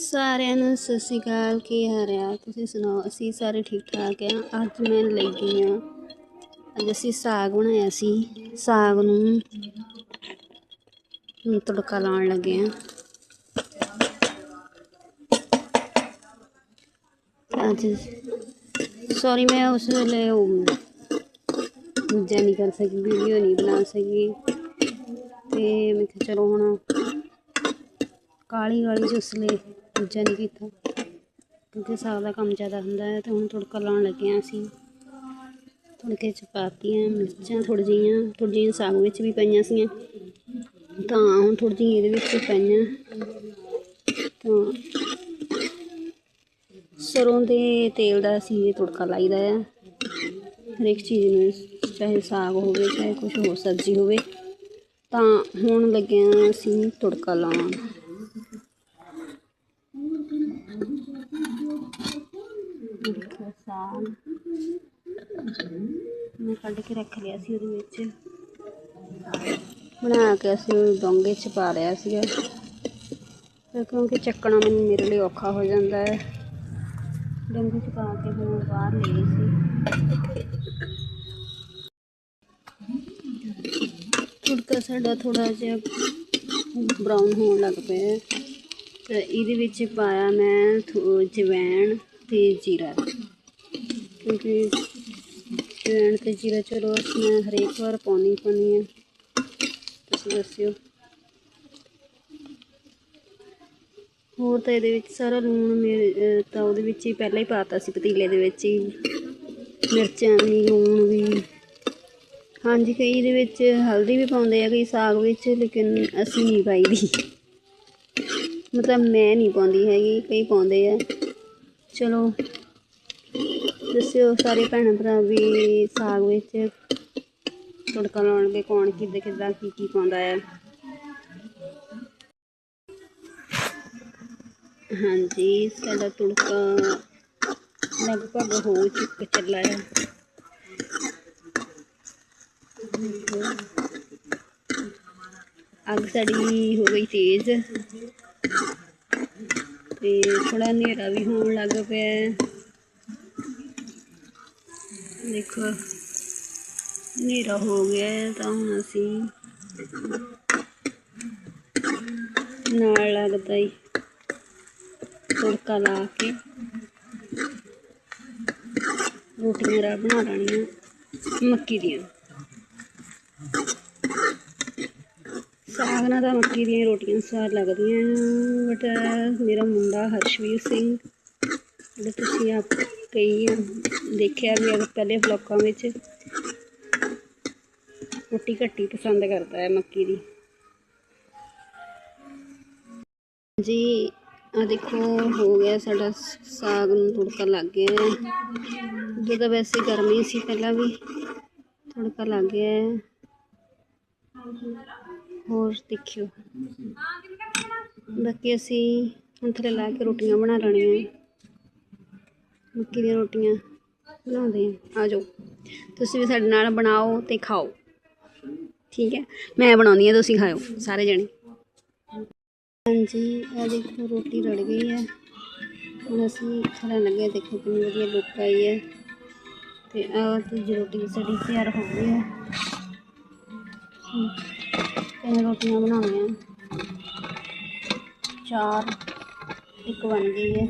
ਸਾਰਿਆਂ ਨੂੰ ਸਤਿ ਸ਼੍ਰੀ ਅਕਾਲ, ਕੀ ਹਾਲ ਆ ਤੁਸੀਂ ਸੁਣਾਓ, ਅਸੀਂ ਸਾਰੇ ਠੀਕ ਠਾਕ ਆ ਅੱਜ ਮੈਂ ਲਈ ਗਈ ਆ ਅੱਜ ਅਸੀਂ ਸਾਗ ਬਣਾਇਆ ਸੀ। ਸਾਗ ਨੂੰ ਤੜਕਾ ਲਾਉਣ ਲੱਗੇ ਆ ਅੱਜ ਸੌਰੀ ਮੈਂ ਉਸ ਵੇਲੇ ਉਹ ਦੂਜਾ ਨਹੀਂ ਕਰ ਸਕੀ ਵੀਡੀਓ ਨਹੀਂ ਬਣਾ ਸਕੀ। ਤੇ ਮੈਂ ਕਿਹਾ ਚਲੋ ਹੁਣ ਕਾਲੀ ਕਾਲੀ ਚੁਸਲੇ ਦੂਜਾ ਨਹੀਂ ਕੀਤਾ। ਕਿਉਂਕਿ ਸਾਗ ਦਾ ਕੰਮ ਜ਼ਿਆਦਾ ਹੁੰਦਾ ਹੈ ਤੇ ਹੁਣ ਤੜਕਾ ਲਾਉਣ ਲੱਗੇ ਹਾਂ ਅਸੀਂ ਤੜਕੇ ਚ ਪਾਤੀਆਂ ਮਿਰਚਾਂ ਥੋੜ੍ਹ ਜਿਹੀਆਂ ਥੋੜ੍ਹ ਜਿਹੀਆਂ ਸਾਗ ਵਿੱਚ ਵੀ ਪਈਆਂ ਸੀਗੀਆਂ। ਤਾਂ ਹੁਣ ਥੋੜ੍ਹ ਜਿਹੀਆਂ ਇਹਦੇ ਵਿੱਚ ਵੀ ਪਈਆਂ। ਤਾਂ ਸਰੋਂ ਦੇ ਤੇਲ ਦਾ ਅਸੀਂ ਇਹ ਤੜਕਾ ਲਾਈਦਾ ਆ। ਹਰੇਕ ਚੀਜ਼ ਨੂੰ, ਚਾਹੇ ਸਾਗ ਹੋਵੇ, ਚਾਹੇ ਕੁਝ ਹੋਰ ਸਬਜ਼ੀ ਹੋਵੇ। ਤਾਂ ਹੁਣ ਲੱਗਿਆ ਅਸੀਂ ਤੜਕਾ ਲਾਉਣ। ਦੇਖੋ ਸਾਗ ਮੈਂ ਕੱਢ ਕੇ ਰੱਖ ਲਿਆ ਸੀ ਉਹਦੇ ਵਿੱਚ ਬਣਾ ਕੇ ਅਸੀਂ ਉਹਨੂੰ ਡੋਂਗੇ 'ਚ ਪਾ ਲਿਆ ਸੀਗਾ ਫਿਰ ਕਿਉਂਕਿ ਚੱਕਣਾ ਮੈਨੂੰ ਮੇਰੇ ਲਈ ਔਖਾ ਹੋ ਜਾਂਦਾ ਹੈ ਡੋਂਗੇ 'ਚ ਪਾ ਕੇ ਫਿਰ ਮੈਂ ਬਾਹਰ ਲੈ ਗਈ ਸੀ ਤੁੜਕਾ ਸਾਡਾ ਥੋੜਾ ਜਿਹਾ ਬਰਾਊਨ ਹੋਣ ਲੱਗ ਪਿਆ ਹੈ। ਤੇ ਇਹਦੇ ਵਿੱਚ ਪਾਇਆ ਮੈਂ ਥੋ- ਜਵੈਣ ਤੇ ਜੀਰਾ। ਕਿਉਂਕਿ ਜਵੈਣ ਤੇ ਜੀਰਾ ਚਲੋ ਮੈਂ ਹਰੇਕ ਵਾਰ ਪਾਉਂਦੀ ਪਾਉਂਦੀ ਹਾਂ। ਤੁਸੀਂ ਦੱਸਿਓ। ਹੋਰ ਤਾਂ ਇਹਦੇ ਵਿੱਚ ਸਾਰਾ ਲੂਣ, ਮੇਰੇ ਤਾਂ ਉਹਦੇ ਵਿੱਚ ਹੀ ਪਹਿਲਾਂ ਹੀ ਪਾਤਾ ਸੀ ਪਤੀਲੇ ਦੇ ਵਿੱਚ ਹੀ। ਮਿਰਚਾਂ ਵੀ, ਲੂਣ ਵੀ। ਹਾਂਜੀ, ਕਈ ਇਹਦੇ ਵਿੱਚ ਹਲਦੀ ਵੀ ਪਾਉਂਦੇ ਆ, ਕਈ ਸਾਗ ਵਿੱਚ, ਲੇਕਿਨ ਅਸੀਂ ਨਹੀਂ ਪਾਈ ਦੀ ਮਤਲਬ ਮੈਂ ਨਹੀਂ ਪਾਉਂਦੀ ਹੈਗੀ, ਕਈ ਪਾਉਂਦੇ ਆ। ਚਲੋ, ਦੱਸਿਓ ਸਾਰੇ ਭੈਣ ਭਰਾ ਵੀ ਸਾਗ ਵਿੱਚ ਤੜਕਾ ਲਾਉਣ ਲੱਗੇ ਕੌਣ ਕਿੱਦਾਂ ਕਿੱਦਾਂ ਕੀ ਕੀ ਪਾਉਂਦਾ ਹੈ ਹਾਂਜੀ, ਸਾਡਾ ਤੜਕਾ ਲਗਭਗ ਹੋ ਚੁੱਕ, ਚੱਲਾ ਹੈ ਅੱਗ ਸਾਡੀ ਹੋ ਗਈ ਤੇਜ਼। ਤੇ ਥੋੜਾ ਹਨੇਰਾ ਵੀ ਹੋਣ ਲੱਗ ਪਿਆ ਦੇਖੋ, ਹਨੇਰਾ ਹੋ ਗਿਆ ਤਾਂ ਹੁਣ ਅਸੀਂ ਨਾਲ ਲੱਗਦਾ ਹੀ ਤੜਕਾ ਲਾ ਕੇ ਰੋਟੀਆਂ ਰਾ ਬਣਾ ਲੈਣੀਆਂ, ਮੱਕੀ ਦੀਆਂ। ਸਾਗ ਨਾਲ ਤਾਂ ਮੱਕੀ ਦੀਆਂ ਰੋਟੀਆਂ ਸਵਾਦ ਲੱਗਦੀਆਂ ਬਟ ਮੇਰਾ ਮੁੰਡਾ ਹਰਸ਼ਵੀਰ ਸਿੰਘ, ਜਿਹੜਾ ਤੁਸੀਂ ਆਪ ਕਈ ਦੇਖਿਆ ਵੀ ਅਗਰ ਪਹਿਲੇ ਵਲੋਗਾਂ ਵਿੱਚ ਰੋਟੀ ਘੱਟੀ ਪਸੰਦ ਕਰਦਾ ਹੈ ਮੱਕੀ ਦੀ। ਜੀ ਆ ਦੇਖੋ, ਹੋ ਗਿਆ ਸਾਡਾ ਸਾਗ ਨੂੰ ਤੜਕਾ ਲੱਗ ਗਿਆ ਹੈ। ਜਦੋਂ ਵੈਸੇ ਗਰਮੀ ਸੀ ਪਹਿਲਾਂ ਵੀ ਤੜਕਾ ਲੱਗ ਗਿਆ ਹੋਰ ਦੇਖਿਓ। ਬਾਕੀ ਅਸੀਂ ਹੁਣ ਥੱਲੇ ਲਾ ਕੇ ਰੋਟੀਆਂ ਬਣਾ ਲੈਣੀਆਂ। ਮੱਕੀ ਦੀਆਂ ਰੋਟੀਆਂ ਬਣਾਉਂਦੇ ਹਾਂ। ਆ ਜਾਓ। ਤੁਸੀਂ ਵੀ ਸਾਡੇ ਨਾਲ ਬਣਾਓ ਤੇ ਖਾਓ। ਠੀਕ ਹੈ? ਮੈਂ ਬਣਾਉਂਦੀ ਹਾਂ, ਤੁਸੀਂ ਖਾਓ, ਸਾਰੇ ਜਣੇ। ਹਾਂਜੀ ਆ ਦੇਖੋ ਰੋਟੀ ਰੜ ਗਈ ਹੈ। ਹੁਣ ਅਸੀਂ ਖਾਣ ਲੱਗੇ ਹਾਂ। ਦੇਖੋ ਕਿੰਨੀ ਵਧੀਆ ਲੁੱਕ ਆਈ ਹੈ। ਤੇ ਆ ਦੂਜੀ ਰੋਟੀ ਸਾਡੀ ਤਿਆਰ ਹੋ ਗਈ ਹੈ। ਤਿੰਨ ਰੋਟੀਆਂ ਬਣਾਉਣੀਆਂ। ਚਾਰ ਇੱਕ ਬਣ ਗਈ ਹੈ।